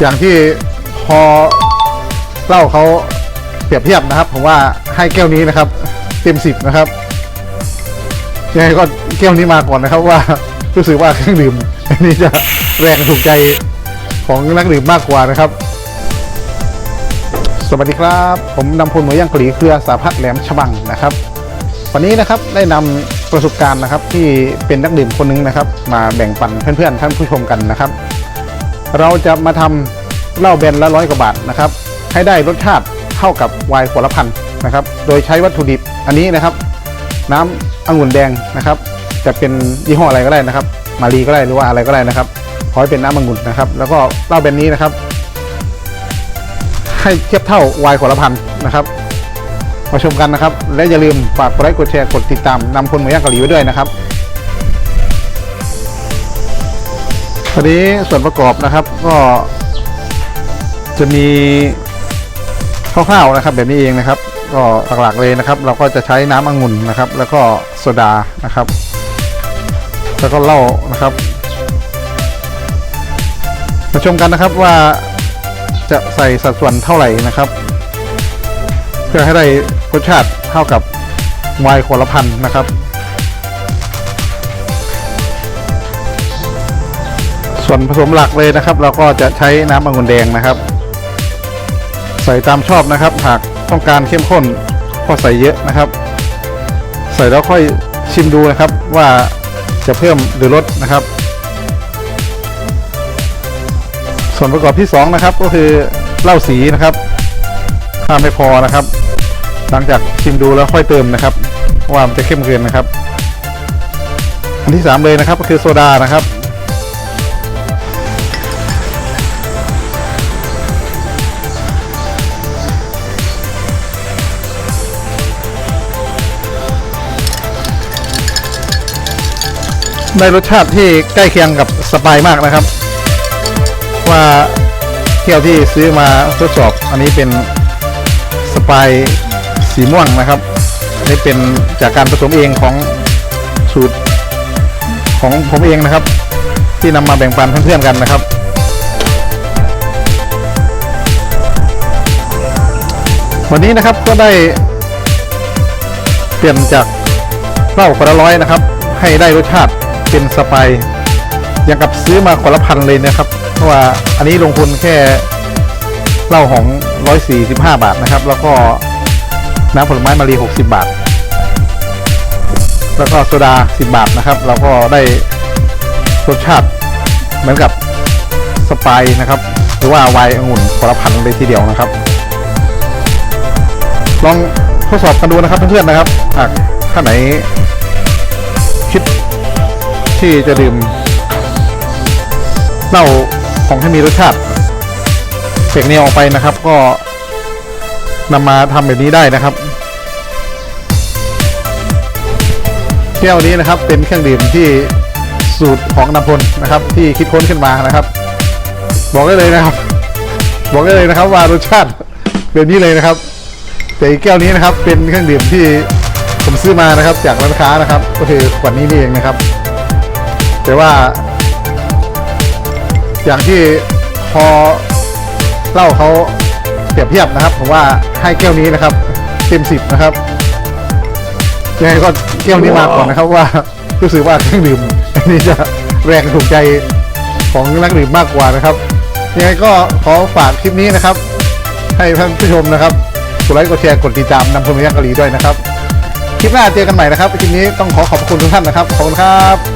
อย่างที่พอเล่าเขาเปรียบเทียบนะครับ ผมว่าให้แก้วนี้นะครับ เต็มสิบนะครับยังไงก็แก้วนี้มาก่อนนะครับว่ารู้สึกว่าเครื่องดื่มอันนี้จะแรงถูกใจของนักดื่มมากกว่านะครับ สวัสดีครับ ผมนำพลหน่วยย่างกลีเครือสาพัฒแหลมฉบังนะครับ วันนี้นะครับได้นำประสบการณ์นะครับที่เป็นนักดื่มคนหนึงนะครับ มาแบ่งปันเพื่อนๆท่านผู้ชมกันนะครับ เราจะมาทำเหล้าแบนละร้อยกว่าบาทนะครับ ให้ได้รสชาติเท่ากับไวน์ขวดละพันนะครับ โดยใช้วัตถุดิบอันนี้นะครับ น้ำองุ่นแดงนะครับ จะเป็นยี่ห้ออะไรก็ได้นะครับ มารีก็ได้หรือว่าอะไรก็ได้นะครับขอให้เป็นน้ำองุ่นนะครับ แล้วก็เหล้าแบนนี้นะครับ ให้เทียบเท่าไวน์ขวดละพันนะครับมาชมกันนะครับ และอย่าลืมฝากกดไลค์กดแชร์กดติดตามนำคนหมูย่างเกาหลีไว้ด้วยนะครับ ทีนี้ส่วนประกอบนะครับก็จะมีคร่าวๆนะครับ แบบนี้เองนะครับ ก็หลักๆเลยนะครับ เราก็จะใช้น้ำองุ่นนะครับ แล้วก็โซดานะครับ แล้วก็เหล้านะครับมาชมกันนะครับว่าจะใส่สัดส่วนเท่าไหร่นะครับ เพื่อให้ได้รสชาติเท่ากับไวน์ขวดละพันนะครับ ส่วนผสมหลักเลยนะครับ เราก็จะใช้น้ำองุ่นแดงนะครับ ใส่ตามชอบนะครับ หากต้องการเข้มข้นก็ใส่เยอะนะครับ ใส่แล้วค่อยชิมดูนะครับว่าจะเพิ่มหรือลดนะครับ ส่วนประกอบที่สองนะครับก็คือเหล้าสีนะครับ ถ้าไม่พอนะครับ หลังจากชิมดูแล้วค่อยเติมนะครับ ว่ามันจะเข้มเกินนะครับ อันที่สามเลยนะครับก็คือโซดานะครับ ได้รสชาติที่ใกล้เคียงกับสปายมากนะครับ ว่าเที่ยวที่ซื้อมาทดสอบ อันนี้เป็นสปายสีม่วงนะครับอันนี้เป็นจากการผสมเองของสูตรของผมเองนะครับ ที่นำมาแบ่งปันเพื่อนๆกันนะครับวันนี้นะครับก็ได้เปลี่ยนจากเหล้าคนละร้อยนะครับ ให้ได้รสชาติ เป็นสไปยอย่างกับซื้อมาคนละพันเลยนะครับเพราะว่าอันนี้ลงทุนแค่เหล้าของ 145 บาทนะครับ แล้วก็น้ำผลไม้มารี 60 บาท แล้วก็โซดา 10 บาทนะครับ เราก็ได้รสชาติเหมือนกับสไปนะครับ หรือว่าไวน์องุ่นคนละพันเลยทีเดียวนะครับ ลองทดสอบกันดูนะครับเพื่อนๆนะครับหากท่านไหนคิด ที่จะดื่มเหล้าของที่มีรสชาติเปลกแนวออกไปนะครับ ก็นำมาทำแบบนี้ได้นะครับแก้วนี้นะครับเป็นเครื่องดื่มที่สูตรของนำพลนะครับ ที่คิดค้นขึ้นมานะครับ บอกได้เลยนะครับ บอกได้เลยนะครับว่ารสชาติแบบนี้เลยนะครับแต่อีกแก้วนี้นะครับเป็นเครื่องดื่มที่ผมซื้อมานะครับ จากร้านค้านะครับ ก็คือขวดนี้นี่เองนะครับ แต่ว่า อย่างที่พอเล่าเขาเปรียบเทียบนะครับ ผมว่าให้แก้วนี้นะครับ เต็มสิบนะครับยังไงก็แก้วนี้มาก่อนนะครับว่ารู้สึกว่าเครื่องดื่มอันนี้จะแรงถูกใจของนักดื่มมากกว่านะครับยังไงก็ขอฝากคลิปนี้นะครับ ให้ท่านผู้ชมนะครับกดไลค์กดแชร์กดติดตามนำพลเมืองเกาหลีด้วยนะครับ คลิปหน้าเจอกันใหม่นะครับคลิปนี้ต้องขอขอบคุณทุกท่านนะครับขอบคุณครับ